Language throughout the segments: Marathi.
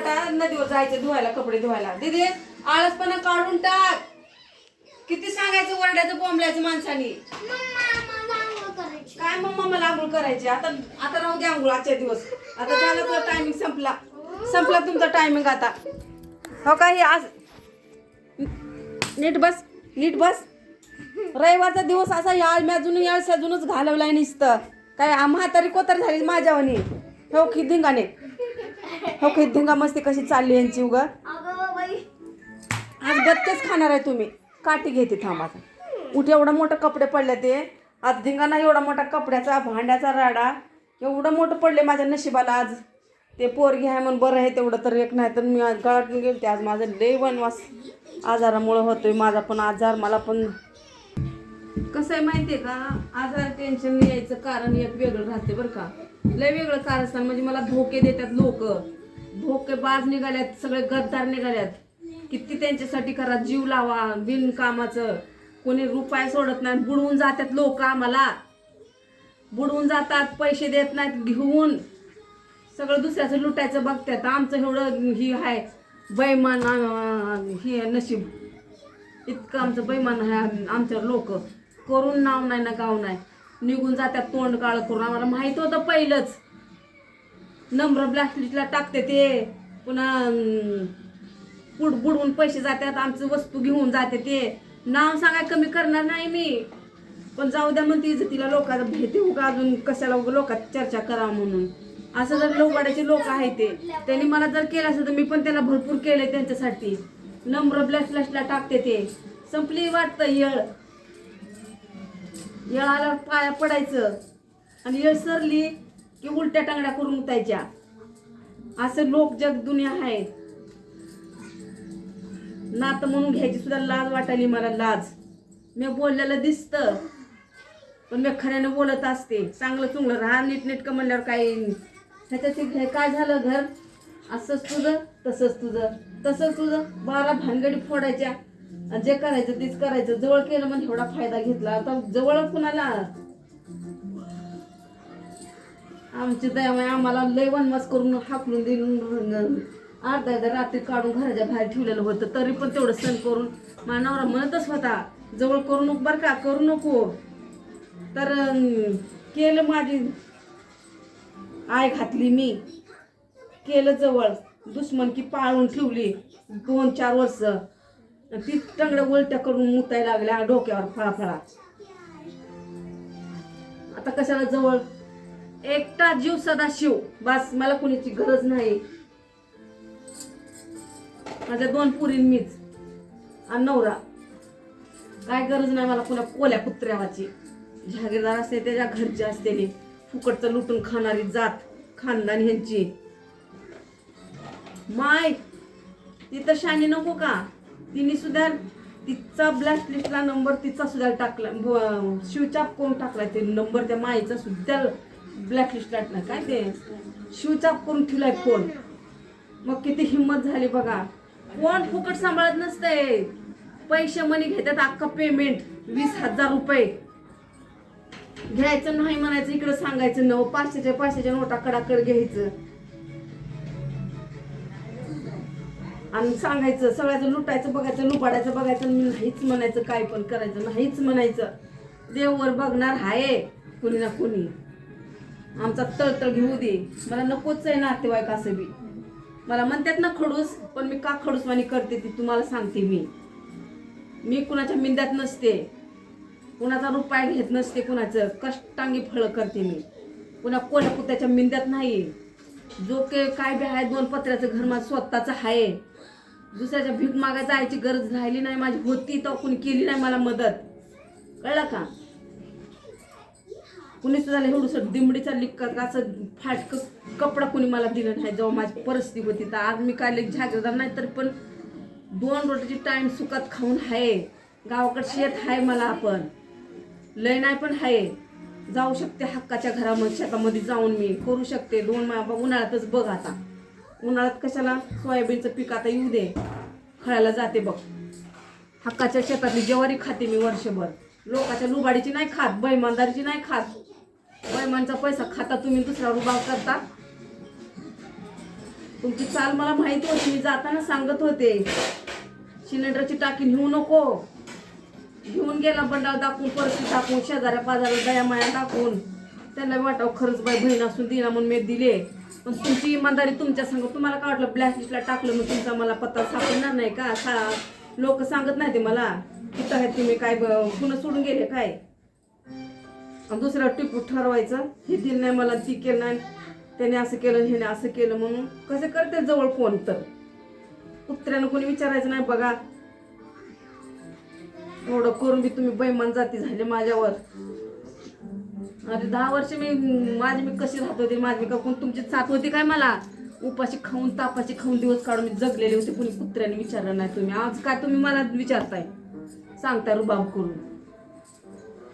वाटा नदीवर जायचं धुवायला कपडे धुवायला. दिदी आळसपणा काढून टाक. किती सांगायचं वरड्याचं बोंबल्याचं माणसानी? काय मग मला आंघोळ करायची? आता आता राहू दे आंघोळ आजच्या दिवस. आता झालं तुझा टायमिंग संपला. संपला तुमचा टायमिंग आता. हो काही आज? नीट बस नीट बस. रविवारचा दिवस असा याळ मॅजून याळ सजूनच घालवलाय नुसतं. काय म्हातारी कोतर झाली माझ्यावानी. हो की धिंगाने हो की धिंगा मस्ती कशी चालली यांची उगा आज बच्चेच खाणार आहे तुम्ही. काठी घेते थांबा. उठ एवढा मोठं कपडे पडले ते. आज धिंगाणा एवढा मोठा कपड्याचा भांड्याचा राडा. एवढं मोठं पडले माझ्या नशिबाला आज. ते पोरगी आहे म्हणून बरं आहे तेवढं तर एक नाही तर मी आज गळात गेलते. आज माझं लय वनवास आजारामुळं होतोय. माझा पण आजार मला पण कसं आहे माहितीये का? आजार टेन्शन यायचं कारण एक वेगळं राहते बरं का. लय वेगळं कारण असतं. म्हणजे मला धोके देतात लोक. धोके बाज निघाल्यात सगळे गद्दार निघाल्यात. किती त्यांच्यासाठी करा जीव लावा बिनकामाचं. कोणी रुपाय सोडत नाही बुडवून जातात लोक आम्हाला. बुडवून जातात पैसे देत नाहीत घेऊन. सगळं दुसऱ्याचं लुटायचं बघतात. आमचं एवढं ही आहे. बैमान हे नशीब. इतकं आमचं बैमान आहे आमच्या लोक. करून नाव नाही ना गाव नाही. निघून जातात तोंड काळ करून. आम्हाला माहीत होतं पहिलंच. नम्र ब्लॅकलिस्टला टाकते ते. पुन्हा बुड बुडवून पैसे जातात आमचं वस्तू घेऊन जाते ते. नाव सांगाय कमी करणार नाही मी. पण जाऊ द्या म्हणते तिला लोकांना भेटे का अजून? कशाला लोकात चर्चा करा म्हणून. असं जर लोकवाड्याचे लोक आहेत ते. त्यांनी मला जर केलं असं तर मी पण त्याला भरपूर केले त्यांच्यासाठी. नम्र ब्लॅक टाकते ते. संपली वाटतं येळ. येळाला पाया पडायचं. आणि येळ सरली की उलट्या टांगड्या करून उठायच्या. असं लोक जग दुनिया आहे. नातं म्हणून घ्यायची सुद्धा लाज वाटायली मला लाज. मी बोललेलं दिसतं. पण मी खऱ्यानं बोलत असते. चांगलं चुंगलं राहा नीटनेटकं म्हणल्यावर काही ह्याच्यात हे काय झालं घर? असंच तुझं तसंच तुझं. तसंच तुझं बारा भानगडी फोडायच्या. आणि जे करायचं तेच करायचं. जवळ केलं म्हणजे एवढा फायदा घेतला. आता जवळ कुणाला? आमची दयामाय आम्हाला लय वनवास करून हाकलून देऊन अर्धा अर्धा रात्री काढून घराच्या बाहेर ठेवलेलं होतं. तरी पण तेवढं सण करून माझा नवरा म्हणतच होता जवळ करू नको बरं का करू नको. तर केलं माझी आय घातली मी. केलं जवळ. दुश्मन की पाळून ठेवली दोन चार वर्ष. ती टंगड्या उलट्या करून मुतायला लागल्या डोक्यावर फळाफळा. आता कशाला जवळ? एकटा जीव सदा शिव. बस मला कोणीची गरज नाही. माझ्या दोन पुरीन मीच. आणि नवरा. काय गरज नाही मला पुन्हा कोल्या कुत्र्यावाची. जहागीरदार असते त्याच्या घरचे असलेली फुकटचं लुटून खाणारी जात खानदान ह्यांची. माय तिथं शानी नको का? तिने सुद्धा तिचा ब्लॅक लिस्टला नंबर तिचा सुद्धा टाकला शिवचा कोण टाकला ते नंबर त्या माईचा सुद्धा ब्लॅक लिस्टला काय ते? शिवचा करून ठेवलाय फोन मग किती हिंमत झाली बघा. कोण फुकट सांभाळत नसतंय. पैसे मनी घेतात अख्खा पेमेंट वीस हजार रुपये. घ्यायचं नाही म्हणायचं इकडे सांगायचं न पाचशेच्या पाचशेच्या नोटा कडाकड घ्यायचं. आणि सांगायचं सगळ्याचं लुटायचं बघायचं लुबाडायचं बघायचं मी नाहीच म्हणायचं काय पण करायचं नाहीच म्हणायचं. देववर बघणार आहे कुणी ना कुणी. आमचा तळतळ घेऊ दे. मला नकोच आहे नातेवाईक असं बी. मला म्हणतात ना खडूस पण मी का खडूसवाणी करते ती तुम्हाला सांगते मी. मी कुणाच्या मिंद्यात नसते. कुणाचा रुपया घेत नसते कुणाचं. कष्टांगी फळं करते मी. कुणा कोण्या कुत्याच्या मिंद्यात नाही जो के काय बी आहे दोन पत्र्याचं घर माझं स्वतःचं आहे. दुसऱ्याच्या भीक मागा जायची गरज राहिली नाही माझी होती तर कुणी केली नाही मला मदत. कळलं का? कुणीच झालं एवढंसं दिमडीचा लिक्का असं फाटक कपडा कुणी मला दिला नाही जेव्हा माझी परिस्थिती होती तर आज मी काय झागरदार नाही तर पण दोन रोटीची टाइम सुखात खाऊन आहे. गावाकडे शेत आहे मला आपण. लय नाही पण आहे. जाऊ शकते हक्काच्या घरामध्ये शेतामध्ये जाऊन मी करू शकते. दोन मा उन्हाळ्यातच बघ आता. उन्हाळ्यात कशाला? सोयाबीनचं पीक आता येऊ दे. खळायला जाते बघ. हक्काच्या शेतातली ज्वारी खाते मी वर्षभर. लोकाच्या लुबाडीची नाही खात बैमानदारीची नाही खात. बैमानचा पैसा खाता तुम्ही दुसरा रुबाब करता. तुमची चाल मला माहिती होती मी जाताना सांगत होते. सिलेंडरची टाकी नेऊ नको. घेऊन गेला बंडाव दाखवून परत टाकून शेजाऱ्या पाजाऱ्या दया माया दाखवून. त्यांना वाटावं खरंच बाई बहीण असून दिना म्हणून मी दिले. पण तुमची इमानदारी तुमच्या सांग तुम्हाला काय वाटलं ब्लॅकलिस्टला टाकलं मग तुमचा मला पत्ता सापडणार नाही का? सा लोक सांगत नाही ते मला. कुठं आहेत तुम्ही काय ब- पुन्हा सोडून गेले काय? दुसऱ्या टिपू ठरवायचं. हे दिलं नाही मला ती केलं नाही. त्याने असं केलं ह्याने असं केलं म्हणून. कसे करते जवळ फोन तर? कुत्र्यानं कोणी विचारायचं नाही बघा. एवढं करून बी तुम्ही बैमान जाती झाले माझ्यावर. अरे दहा वर्ष मी माझी मी कशी राहत होते माझी मी का कोण तुमची साथ होती काय मला? उपाशी खाऊन तापाशी खाऊन दिवस काढून मी जगलेले होते कुणी कुत्र्याने विचारलं नाही तुम्ही. आज काय तुम्ही मला विचारताय? सांगताय रुबाब करून.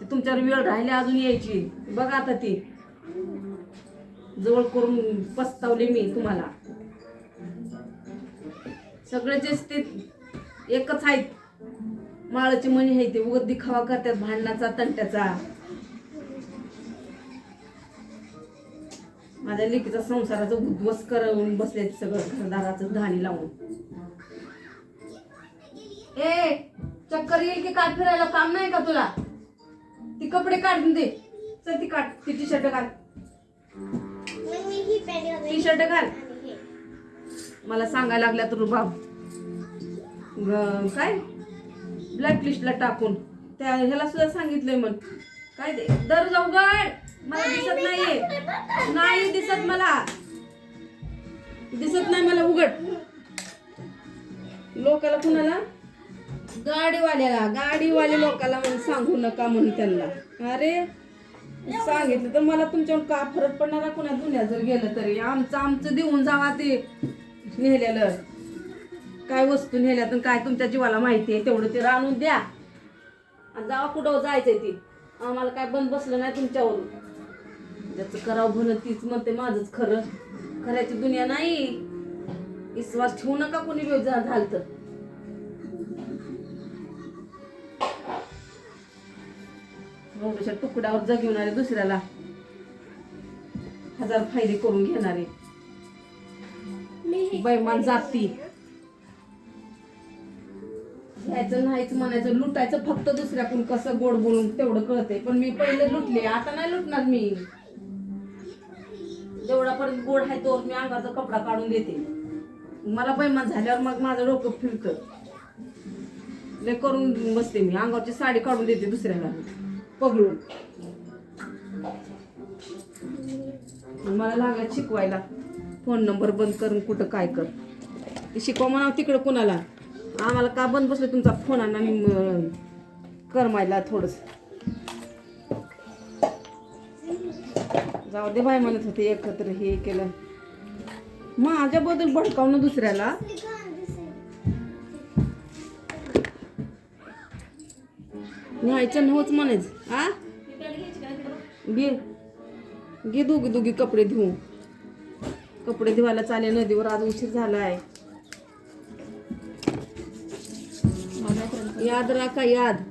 ते तुमच्यावर वेळ राहिली अजून यायची. बघा आता ती. जवळ करून पस्तावले मी तुम्हाला. सगळे ते एकच आहेत. माळाची मणी आहे ते उगत दिखावा करतात भांडणाचा तंट्याचा. माझ्या लेकीचा संसाराचा उद्ध्वस्त करून बसले सगळं घरदाराचं धाणी लावून. ए चक्कर येईल की काय फिरायला काम नाही का तुला? ती कपडे काढून दे. चल ती काढ ती टी शर्ट घाल. टी शर्ट घाल. मला सांगायला लागल्या तर बाब काय? ब्लॅक लिस्टला टाकून. त्या ह्याला सुद्धा सांगितलंय मग काय ते? दर जाऊ गड मला दिसत नाहीये. नाही दिसत मला. दिसत नाही मला उघड. लोकाला कुणाला? गाडीवाल्याला. गाडीवाले लोकाला म्हणून सांगू नका म्हणून त्यांना. अरे सांगितलं तर मला तुमच्यावर का फरक पडणारा? कुणा दुनिया जर गेलं तरी. आमचं आमचं देऊन जावा ते. नेलेलं काय वस्तू नेल्या तर काय तुमच्या जीवाला माहिती आहे तेवढं ते राहून द्या. आणि जावा कुठं जायचंय ती. आम्हाला काय बंद बसलं नाही तुमच्यावरून. ज्याचं करावं भलं तीच म्हणते माझंच खरं. खऱ्याची दुनिया नाही. विश्वास ठेवू नका कोणी वेळ झालं तर एवढ्याशा तुकड्यावर जगविणारे दुसऱ्याला. हजार फायदे करून घेणारे. बैमान जाती. खायचं नाहीच म्हणायचं लुटायचं फक्त दुसऱ्याकडून कसं गोड बोलून तेवढं कळतंय. पण मी पहिले लुटले आता नाही लुटणार मी. जेवढापर्यंत गोड आहे तो मी अंगाचा कपडा काढून देते. मला बैमान झाल्यावर मग माझं डोकं फिरतं. लय करून बसते मी अंगावरची साडी काढून देते दुसऱ्याला. पगळून मला लागायचं शिकवायला. फोन नंबर बंद करून कुठं काय कर. शिकवा म्हणा तिकडं कुणाला. आम्हाला का बंद बसले तुमचा फोन आणि आम्ही करमायला थोडस. जाऊ दे बाय म्हणत होते एकत्र हे केलं. माझ्याबद्दल भडकावणं दुसऱ्याला. न्हायचं नव्हच म्हणायचं. आ? घे. घे दोघी दोघी कपडे धुवून कपडे धुवायला चाले नदीवर आज उशीर झालाय. याद राखा याद.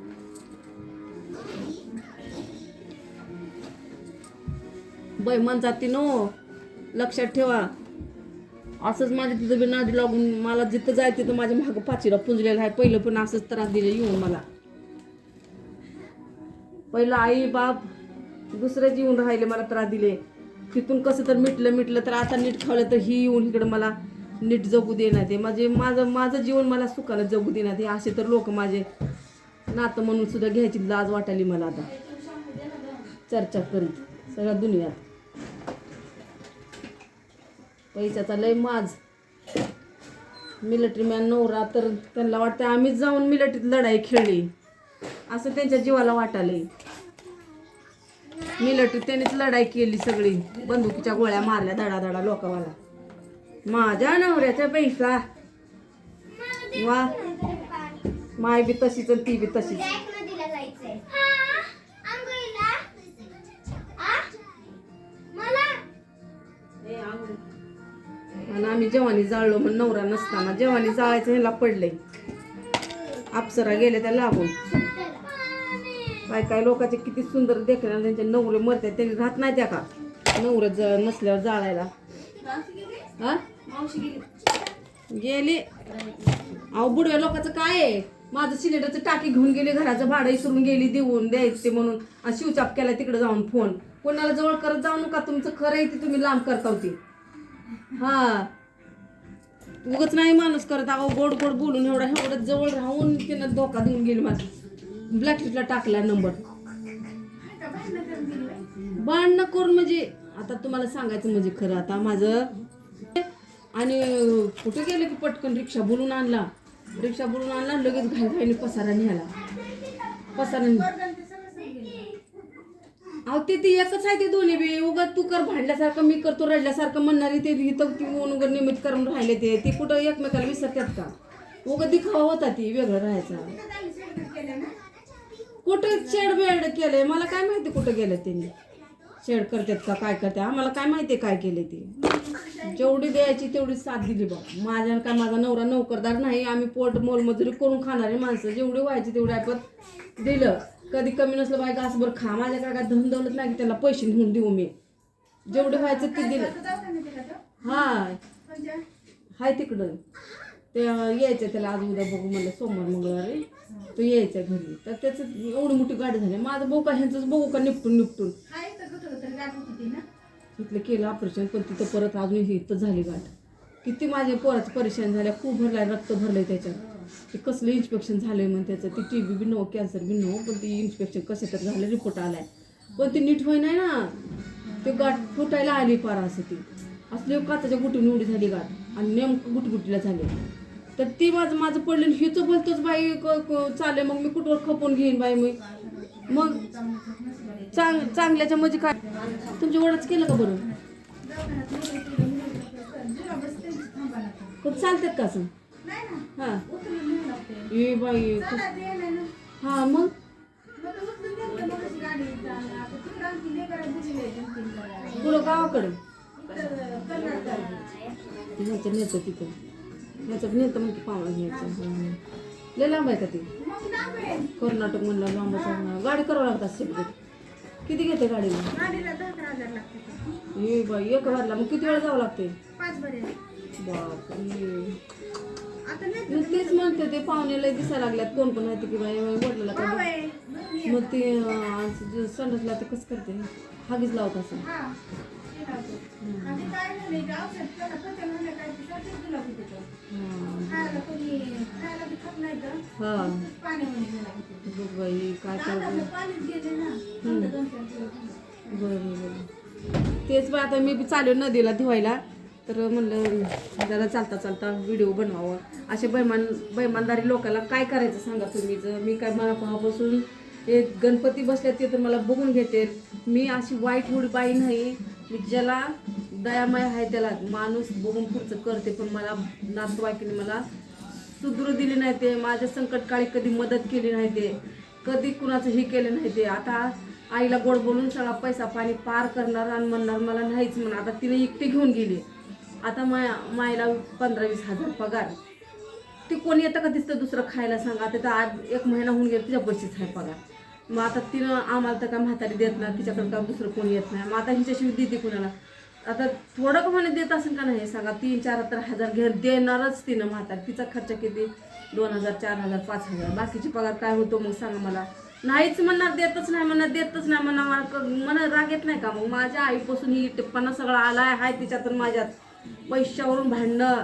बैमान जाती नो. लक्षात ठेवा. असंच माझ्या तिथं बी नादी लागून मला जिथं जाय तिथं माझ्या मागं पाचीला पुंजलेलं आहे. पहिलं पण असंच त्रास दिले येऊन मला. पहिलं आई बाप दुसरेच येऊन राहिले मला त्रास दिले. तिथून कसं तर मिटलं मिटलं तर आता नीट खावलं तर ही येऊन इकडं मला. नीट जगू देणार ते. माझे माझं माझं जीवन मला सुखानं जगू देणार ते. असे तर लोक माझे नातं म्हणून सुद्धा घ्यायची लाज वाटाली मला आता. चर्चा करीत. सगळ्या दुनियात. पैशाचा लय माज. मिलिटरी मॅन नवरा तर त्यांना वाटतं आम्हीच जाऊन मिलिटरीत लढाई खेळली. असं त्यांच्या जीवाला वाटाले मिलिटरीत त्यांनीच लढाई केली सगळी. बंदुकीच्या गोळ्या मारल्या धडा धडा लोकावाला. माझ्या नवऱ्याचा पैसा. वा. माय बी तशीच ती बी तशीच? आणि आम्ही जेवानी जाळलो म्हणून नवरा नसताना जेवानी जाळायचं ह्याला पडलंय. अप्सरा गेले त्या लागून. काय काय लोकांचे किती सुंदर देखणे त्यांचे नवरे मरतात त्यांनी राहत नाही त्या का? नवरे ज नसल्यावर जाळायला. गेली. अहो बुडव्या लोकांचं काय आहे? माझं सिलेंडरचं टाकी घेऊन गेली घराचं भाडं विसरून गेली देऊन द्यायचे म्हणून. आणि शिवचाप केला तिकडे जाऊन फोन. कोणाला जवळ करत जाऊ नका तुमचं खरं आहे ते तुम्ही लांब करता होती. हा. उगच नाही माणूस करत अहो गोड गोड बोलून एवढा एवढं जवळ राहून तिनं धोका देऊन गेली माझा. ब्लॅकलिस्टला टाकला नंबर भांडणं करून म्हणजे आता तुम्हाला सांगायचं म्हणजे खरं आता माझं आणि कुठे गेले की पटकन रिक्षा बोलून आणला. रिक्षा बोलून आणला लगेच घाईघाईने पसारा न्याला पसारा अहो ते ती एकच आहे ते दोन्ही बी. उगा तू कर भांडल्यासारखं मी करतो रडल्यासारखं म्हणणारी ते इथं ती उगा निमित्त करून राहिले ते. ती कुठं एकमेकाला विसरतात का? उगा दिखावा होता ती वेगळं राहायचा. कुठं चेडबेड केलंय? मला काय माहिती कुठं गेलं त्यांनी. शेड करतात का काय करतात? आम्हाला काय माहिती काय केले ते? जेवढी द्यायची तेवढी साथ दिली बा. माझ्या काय माझा नवरा नोकरदार नाही आम्ही पोट मोलमजुरी करून खाणारे माणसं. जेवढी व्हायची तेवढी आपण दिलं. कधी कमी नसलं बाय घासभर खा. माझ्याकडे काय धन दौलत नाही की त्याला पैसे घेऊन देऊ मी. जेवढे व्हायचं ते दिलं. हा हाय तिकडं. ते अं, यायचं त्याला आज उद्या बघू म्हणलं सोमवार मंगळवारी तो यायचा घरी. तर त्याचं एवढी मोठी गाडी झाली. माझं बघू का ह्यांचंच बघू का निपटून निपटून? तिथलं केलं ऑपरेशन पण तिथं परत अजून ही इथं झाली गाठ. किती माझ्या पोराचं परेशान झाल्या खूप भरलाय रक्त भरलंय त्याच्यात. ते कसलं इन्स्पेक्शन झालंय मग त्याचं. ती टी बी बी नव्ह कॅन्सर बी नव्ह पण ती इन्स्पेक्शन कसं तर झालं रिपोर्ट आलाय. पण ती नीट होई नाही ना. ते गाठ फुटायला आली पारा असं ती. असले काचाच्या गुटीने उडी झाली गाठ आणि नेमकं गुटगुटीला झाली. तर ती माझं माझं पडलं हिचं बोलतोच बाई क- चालेल मग मी कुठवर खपून घेईन बाई मी? मग चांग चांगल्याच्या म्हणजे काय? तुमच्या वडच केलं का बरं? खूप चालतात का असं? हा. ये बाई खूप- हा मग? पुढं गावाकडे. ह्याचं नेतं तिथं. ह्याचं नेतं म्हणते पाहुणा घ्यायचं. हं. लय लांब आहे का ते? कर्नाटक म्हणलं लांब चालणार गाडी करावं लागतात सेपरेट किती घेते गाडीला? ये बाई एक वाजला मग किती वेळ जावं लागते? बापरे. मग तेच म्हणते ते पाहुणे लय दिसायला लागल्यात. कोण कोण माहिती की बाई वडला काय मग ते संडासला ते कसं करते? हागीच लावत असं हा. बाई काय तेच बा आता मी चालू नदीला धुवायला. तर म्हणलं जरा चालता चालता व्हिडिओ बनवावं. असे बैमान बैमानदारी लोकांना काय करायचं सांगा तुम्ही? जर मी काय मनापासून हे गणपती बसले ते तर मला बघून घेते. मी अशी वाईट होडी बाई नाही. मी ज्याला दयामय आहे त्याला माणूस बघून पुढचं करते पण मला नातवाईकीने मला सुदृढ दिली नाही ते. माझ्या संकटकाळी कधी मदत केली नाही ते. कधी कुणाचं हे केलं नाही ते. आता आईला गोड बोलून सगळा पैसा पाणी पार करणार आणि म्हणणार मला नाहीच म्हणा. आता तिने एकटी घेऊन गेली. आता माया मायला पंधरा वीस हजार पगार. ते कोणी येतं का दिसतं दुसरं खायला सांगा. आता तर आज एक महिना होऊन गेला तिच्या पैसेच आहे पगार. मग आता तिनं आम्हाला तर काय म्हातारी देत नाही तिच्याकडे का दुसरं कोणी येत नाही. मग आता हिच्याशिवाय देते कुणाला? आता थोडं का म्हणे देत असेल का नाही सांगा. तीन चार तर हजार घे देणारच तिनं म्हातारी. तिचा खर्च किती? दोन हजार चार हजार पाच हजार. बाकीचे पगार काय होतो मग सांगा मला. नाहीच म्हणणार देतच नाही म्हणणार देतच नाही म्हणणार. मला क- राग येत नाही का मग? माझ्या आईपासून ही टिप्पणा सगळा आला आहे तिच्यातून माझ्यात. पैशावरून भांडणं.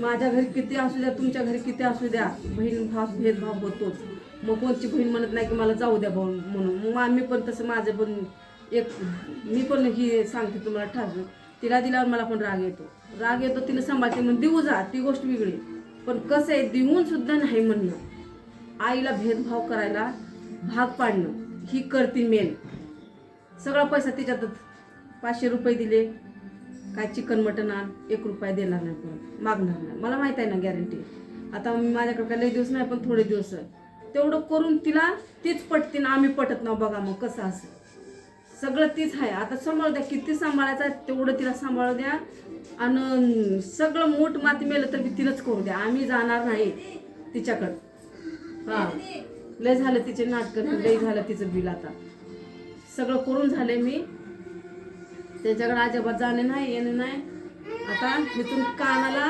माझ्या घरी किती असू द्या तुमच्या घरी किती असू द्या बहीण भाव भेदभाव होतोच. मग कोणची बहीण म्हणत नाही की मला जाऊ द्या भाऊ म्हणून. मग आम्ही पण तसं माझं पण एक मी पण ही सांगते तुम्हाला ठासून. तिला दिल्यावर मला पण राग येतो. राग येतो तिने सांभाळते म्हणून देऊ जा ती गोष्ट वेगळी. पण कसं आहे देऊन सुद्धा नाही म्हणणं. आईला भेदभाव करायला भाग पाडणं ही करते मेन. सगळा पैसा तिच्यातच. पाचशे रुपये दिले. काय चिकन मटन आण एक रुपया देणार नाही परत. मागणार नाही. मला माहीत आहे ना गॅरंटी आता माझ्याकडे काय लई दिवस नाही पण थोडे दिवस. तेवढं करून तिला तीच पटते ना आम्ही पटत ना बघा मग कसं असं. सगळं तीच आहे. आता सांभाळू द्या. किती सांभाळायचं आहे तेवढं तिला सांभाळू द्या. आणि सगळं मोठ माती मेलं तर मी तिलाच करू द्या. आम्ही जाणार नाही तिच्याकडं. हां. लय झालं तिचे नाटकं लय झालं तिचं बिल आता. सगळं करून झाले मी. त्याच्याकडे अजिबात जाणे नाही येणे नाही. आता इथून कानाला